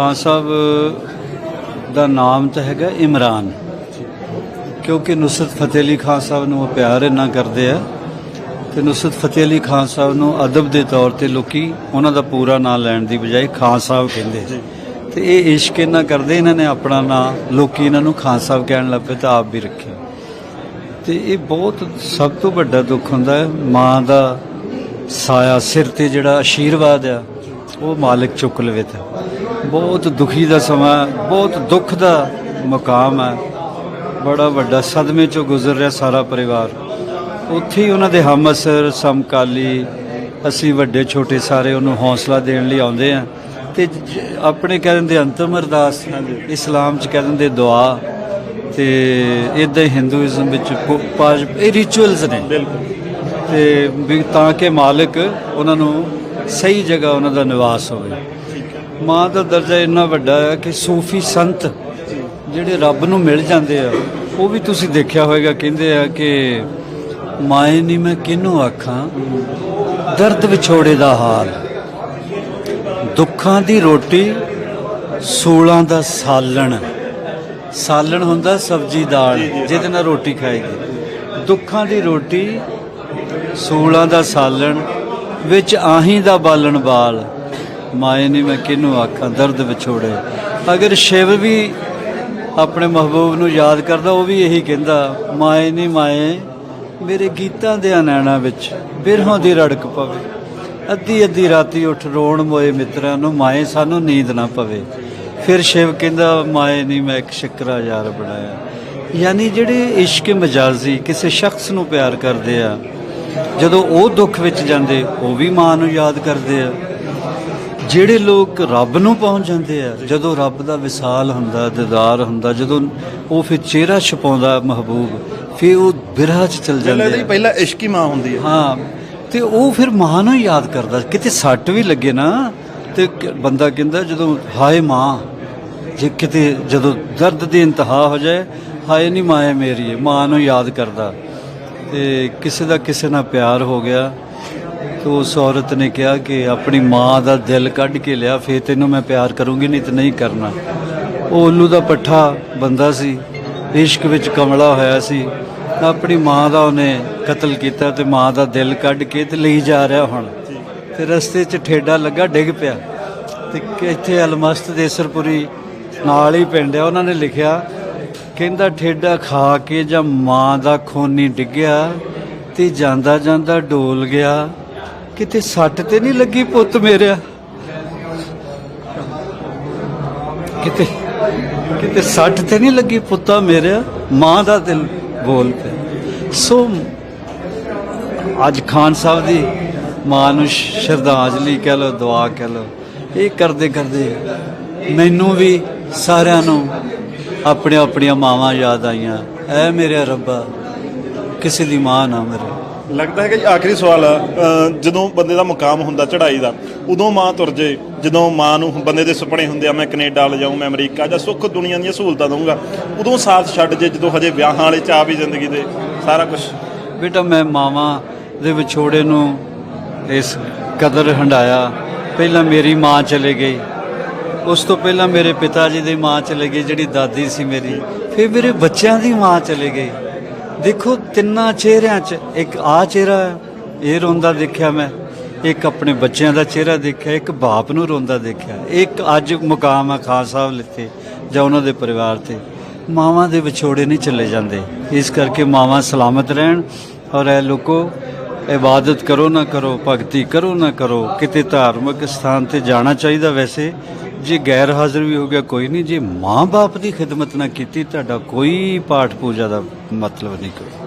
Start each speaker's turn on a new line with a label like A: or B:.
A: ਖਾਨ ਸਾਹਿਬ, ਦਾ ਨਾਮ ਤਾਂ ਹੈਗਾ ਇਮਰਾਨ। ਕਿਉਂਕਿ ਨੁਸਰਤ ਫਤਿਹ ਅਲੀ ਖਾਨ ਸਾਹਿਬ ਨੂੰ ਉਹ ਪਿਆਰ ਇੰਨਾ ਕਰਦੇ ਆ ਤੇ ਨੁਸਰਤ ਫਤਿਹ ਅਲੀ ਖਾਨ ਸਾਹਿਬ ਨੂੰ ਅਦਬ ਦੇ ਤੌਰ ਤੇ ਲੋਕੀ ਉਹਨਾਂ ਦਾ ਪੂਰਾ ਨਾਮ ਲੈਣ ਦੀ ਬਜਾਏ ਖਾਨ ਸਾਹਿਬ ਕਹਿੰਦੇ ਤੇ ਇਹ ਇਸ਼ਕ ਇਹਨਾਂ ਕਰਦੇ ਇਹਨਾਂ ਨੇ ਆਪਣਾ ਨਾਮ ਲੋਕੀ ਇਹਨਾਂ ਨੂੰ ਖਾਨ ਸਾਹਿਬ ਕਹਿਣ ਲੱਗ ਪਏ ਤਾਂ ਆਪ ਵੀ ਰੱਖਿਆ। ਤੇ ਇਹ ਬਹੁਤ ਸਭ ਤੋਂ ਵੱਡਾ ਦੁੱਖ ਹੁੰਦਾ ਹੈ, ਮਾਂ ਦਾ ਸਾਇਆ ਸਿਰ ਤੇ ਜਿਹੜਾ ਆਸ਼ੀਰਵਾਦ ਆ, ਉਹ ਮਾਲਕ ਚੁੱਕ ਲਵੇ ਤਾਂ। ਬਹੁਤ ਦੁਖੀ ਦਾ ਸਮਾਂ ਬਹੁਤ ਦੁੱਖ ਦਾ ਮੁਕਾਮ ਹੈ। ਬੜਾ ਵੱਡਾ ਸਦਮੇ ਚੋਂ ਗੁਜ਼ਰ ਰਿਹਾ ਸਾਰਾ ਪਰਿਵਾਰ। ਉੱਥੇ ਹੀ ਉਹਨਾਂ ਦੇ ਹਮਅਸਰ ਸਮਕਾਲੀ ਅਸੀਂ ਵੱਡੇ ਛੋਟੇ ਸਾਰੇ ਉਹਨੂੰ ਹੌਸਲਾ ਦੇਣ ਲਈ ਆਉਂਦੇ ਆ। ਤੇ ਆਪਣੇ ਕਹਿ ਦਿੰਦੇ ਅੰਤਮ ਅਰਦਾਸ ਇਸਲਾਮ ਚ ਕਹਿ ਦਿੰਦੇ ਦੁਆ ਤੇ ਇਦਾਂ ਹੀ ਹਿੰਦੂਇਜ਼ਮ ਵਿੱਚ ਪਾਜ ਇਹ ਰਿਚੁਅਲਸ ਨੇ। ਤੇ ਤਾਂ ਕਿ ਮਾਲਕ ਉਹਨਾਂ ਨੂੰ ਸਹੀ ਜਗ੍ਹਾ ਉਹਨਾਂ ਦਾ ਨਿਵਾਸ ਹੋਵੇ। ਮਾਂ ਦਾ ਦਰਜਾ ਇੰਨਾ ਵੱਡਾ ਹੈ ਕਿ ਸੂਫੀ ਸੰਤ ਜਿਹੜੇ ਰੱਬ ਨੂੰ ਮਿਲ ਜਾਂਦੇ ਆ, ਉਹ ਵੀ ਤੁਸੀਂ ਦੇਖਿਆ ਹੋਵੇਗਾ, ਕਹਿੰਦੇ ਆ ਕਿ ਮਾਏ ਨਹੀਂ ਮੈਂ ਕਿਹਨੂੰ ਆਖਾਂ, ਦਰਦ ਵਿਛੋੜੇ ਦਾ ਹਾਲ। ਦੁੱਖਾਂ ਦੀ ਰੋਟੀ, ਸੂਲਾਂ ਦਾ ਸਾਲਣ। ਸਾਲਣ ਹੁੰਦਾ ਸਬਜੀ ਦਾਲ, ਜਿਹਦੇ ਨਾਲ ਰੋਟੀ ਖਾਏਗੀ। ਦੁੱਖਾਂ ਦੀ ਰੋਟੀ, ਸੂਲਾਂ ਦਾ ਸਾਲਣ, ਵਿੱਚ ਆਹੀ ਦਾ ਬਾਲਣ ਬਾਲ ਮਾਏ ਨਹੀਂ ਮੈਂ ਕਿਹਨੂੰ ਆਖਾਂ, ਦਰਦ ਵਿਛੋੜੇ। ਅਗਰ ਸ਼ਿਵ ਵੀ ਆਪਣੇ ਮਹਿਬੂਬ ਨੂੰ ਯਾਦ ਕਰਦਾ, ਉਹ ਵੀ ਇਹੀ ਕਹਿੰਦਾ, ਮਾਏ ਨਹੀਂ ਮਾਏ, ਮੇਰੇ ਗੀਤਾਂ ਦੇ ਨੈਣਾ ਵਿੱਚ ਬਿਰਹੋਂ ਦੀ ਰੜਕ ਪਵੇ। ਅੱਧੀ ਅੱਧੀ ਰਾਤੀ ਉੱਠ ਰੋਣ ਮੋਏ ਮਿੱਤਰਾਂ ਨੂੰ, ਮਾਏ ਸਾਨੂੰ ਨੀਂਦ ਨਾ ਪਵੇ। ਫਿਰ ਸ਼ਿਵ ਕਹਿੰਦਾ, ਮਾਏ ਨਹੀਂ ਮੈਂ ਇੱਕ ਸ਼ਿਕਰਾ ਯਾਰ ਬਣਾਇਆ। ਯਾਨੀ ਜਿਹੜੇ ਇਸ਼ਕ ਮਜਾਜ਼ੀ ਕਿਸੇ ਸ਼ਖਸ ਨੂੰ ਪਿਆਰ ਕਰਦੇ ਆ, ਜਦੋਂ ਉਹ ਦੁੱਖ ਵਿੱਚ ਜਾਂਦੇ, ਉਹ ਵੀ ਮਾਂ ਨੂੰ ਯਾਦ ਕਰਦੇ ਆ। ਜਿਹੜੇ ਲੋਕ ਰੱਬ ਨੂੰ ਪਹੁੰਚ ਜਾਂਦੇ ਆ ਜਦੋਂ ਰੱਬ ਦਾ ਵਿਸਾਲ ਹੁੰਦਾ ਦੀਦਾਰ ਹੁੰਦਾ ਜਦੋਂ ਉਹ ਫਿਰ ਚਿਹਰਾ ਛਪਾਉਂਦਾ ਮਹਬੂਬ ਫਿਰ ਉਹ ਬਿਰਹਾ ਚ ਚਲ ਜਾਂਦੇ ਆ।
B: ਪਹਿਲਾਂ ਇਸ਼ਕ ਮਾਂ ਹੁੰਦੀ ਹੈ
A: ਹਾਂ ਤੇ ਉਹ ਫਿਰ ਮਾਂ ਨੂੰ ਯਾਦ ਕਰਦਾ। ਕਿਤੇ ਸੱਟ ਵੀ ਲੱਗੇ ਨਾ ਤੇ ਬੰਦਾ ਕਹਿੰਦਾ ਜਦੋਂ ਹਾਏ ਮਾਂ ਜੇ ਕਿਤੇ ਜਦੋਂ ਦਰਦ ਦੀ ਇੰਤਹਾ ਹੋ ਜਾਏ ਹਾਏ ਨਹੀਂ ਮਾਏ ਮੇਰੀ ਮਾਂ ਨੂੰ ਯਾਦ ਕਰਦਾ। ਤੇ ਕਿਸੇ ਦਾ ਕਿਸੇ ਨਾਲ ਪਿਆਰ ਹੋ ਗਿਆ। ਤੇ ਉਸ ਔਰਤ ਨੇ ਕਿਹਾ ਕਿ ਆਪਣੀ ਮਾਂ ਦਾ ਦਿਲ ਕੱਢ ਕੇ ਲਿਆ, ਫੇਰ ਤੈਨੂੰ ਮੈਂ ਪਿਆਰ ਕਰੂੰਗੀ, ਨਹੀਂ ਤੇ ਨਹੀਂ ਕਰਨਾ। ਉਹ ਉੱਲੂ ਦਾ ਪੱਠਾ ਬੰਦਾ ਸੀ, ਇਸ਼ਕ ਵਿੱਚ ਕਮਲਾ ਹੋਇਆ ਸੀ। ਆਪਣੀ ਮਾਂ ਦਾ ਉਹਨੇ ਕਤਲ ਕੀਤਾ ਤੇ ਮਾਂ ਦਾ ਦਿਲ ਕੱਢ ਕੇ ਤੇ ਲਈ ਜਾ ਰਿਹਾ ਹੁਣ। ਤੇ ਰਸਤੇ 'ਚ ਠੇਡਾ ਲੱਗਾ, ਡਿੱਗ ਪਿਆ। ਤੇ ਇੱਥੇ ਅਲਮਸਤ ਦੇਸਰਪੁਰੀ ਨਾਲ ਹੀ ਪਿੰਡ ਹੈ ਉਹਨਾਂ ਨੇ ਲਿਖਿਆ, ਕਹਿੰਦਾ ਠੇਡਾ ਖਾ ਕੇ ਜਾਂ ਮਾਂ ਦਾ ਖੋਨੀ ਡਿੱਗਿਆ ਤੇ ਜਾਂਦਾ ਜਾਂਦਾ ਡੋਲ ਗਿਆ। ਕਿਤੇ ਸੱਟ ਤੇ ਨਹੀਂ ਲੱਗੀ ਪੁੱਤ ਮੇਰਿਆ ਕਿਤੇ ਕਿਤੇ ਸੱਟ ਤੇ ਨਹੀਂ ਲੱਗੀ ਪੁੱਤਾ ਮੇਰਿਆ ਮਾਂ ਦਾ ਦਿਲ ਬੋਲ ਪਿਆ। ਸੋ ਅੱਜ ਖਾਨ ਸਾਹਿਬ ਦੀ ਮਾਂ ਨੂੰ ਸ਼ਰਧਾਂਜਲੀ ਕਹਿ ਲੋ ਦੁਆ ਕਹਿ ਲੋ ਇਹ ਕਰਦੇ ਕਰਦੇ ਮੈਨੂੰ ਵੀ ਸਾਰਿਆਂ ਨੂੰ ਆਪਣੇ ਆਪਣੀਆਂ ਮਾਵਾਂ ਯਾਦ ਆਈਆਂ। ਐ ਮੇਰੇ ਰੱਬਾ, ਕਿਸੇ ਦੀ ਮਾਂ ਨਾ ਮੇਰੇ।
B: ਲੱਗਦਾ ਹੈ ਕਿ ਜੀ ਆਖਰੀ ਸਵਾਲ ਆ, ਅ, ਜਦੋਂ ਬੰਦੇ ਦਾ ਮੁਕਾਮ ਹੁੰਦਾ ਚੜ੍ਹਾਈ ਦਾ ਉਦੋਂ ਮਾਂ ਤੁਰ ਜੇ ਜਦੋਂ ਮਾਂ ਨੂੰ ਬੰਦੇ ਦੇ ਸੁਪਨੇ ਹੁੰਦੇ ਆ ਮੈਂ ਕੈਨੇਡਾ ਲੈ ਜਾਊਂ ਮੈਂ ਅਮਰੀਕਾ ਜਾਂ ਸੁੱਖ ਦੁਨੀਆ ਦੀਆਂ ਸਹੂਲਤਾਂ ਦਊਂਗਾ ਉਦੋਂ ਸਾਥ ਛੱਡ ਜੇ ਜਦੋਂ ਹਜੇ ਵਿਆਹਾਂ ਵਾਲੇ ਚਾਹ ਵੀ ਜ਼ਿੰਦਗੀ ਦੇ ਸਾਰਾ ਕੁਝ
A: ਬੇਟਾ ਮੈਂ ਮਾਵਾਂ ਦੇ ਵਿਛੋੜੇ ਨੂੰ ਇਸ ਕਦਰ ਹੰਡਾਇਆ। ਪਹਿਲਾਂ ਮੇਰੀ ਮਾਂ ਚਲੇ ਗਈ। ਉਸ ਤੋਂ ਪਹਿਲਾਂ ਮੇਰੇ ਪਿਤਾ ਜੀ ਦੀ ਮਾਂ ਚਲੇ ਗਈ ਜਿਹੜੀ ਦਾਦੀ ਸੀ ਮੇਰੀ। ਫਿਰ ਮੇਰੇ ਬੱਚਿਆਂ ਦੀ ਮਾਂ ਚਲੇ ਗਈ। ਦੇਖੋ ਤਿੰਨਾਂ ਚਿਹਰਿਆਂ 'ਚ ਇੱਕ ਆ ਚਿਹਰਾ ਹੈ, ਇਹ ਰੋਂਦਾ ਦੇਖਿਆ ਮੈਂ ਇੱਕ ਆਪਣੇ ਬੱਚਿਆਂ ਦਾ ਚਿਹਰਾ ਦੇਖਿਆ ਇੱਕ ਬਾਪ ਨੂੰ ਰੋਂਦਾ ਦੇਖਿਆ ਇੱਕ ਅੱਜ ਮੁਕਾਮ ਆ ਖਾਨ ਸਾਹਿਬ ਲਿੱਤੇ ਜਾਂ ਉਹਨਾਂ ਦੇ ਪਰਿਵਾਰ ਤੇ। ਮਾਵਾਂ ਦੇ ਵਿਛੋੜੇ ਨਹੀਂ ਚੱਲੇ ਜਾਂਦੇ ਇਸ ਕਰਕੇ ਮਾਵਾਂ ਸਲਾਮਤ ਰਹਿਣ ਔਰ ਇਹ ਲੋਕੋ ਇਬਾਦਤ ਕਰੋ ਨਾ ਕਰੋ ਭਗਤੀ ਕਰੋ ਨਾ ਕਰੋ ਕਿਤੇ ਧਾਰਮਿਕ ਸਥਾਨ ਤੇ ਜਾਣਾ ਚਾਹੀਦਾ ਵੈਸੇ ਜੇ ਗੈਰ ਹਾਜ਼ਰ ਵੀ ਹੋ ਗਿਆ, ਕੋਈ ਨਹੀਂ। ਜੇ ਮਾਂ-ਬਾਪ ਦੀ ਖਿਦਮਤ ਨਾ ਕੀਤੀ, ਤੁਹਾਡਾ ਕੋਈ ਪਾਠ ਪੂਜਾ ਦਾ ਮਤਲਬ ਨਹੀਂ ਕੋਈ।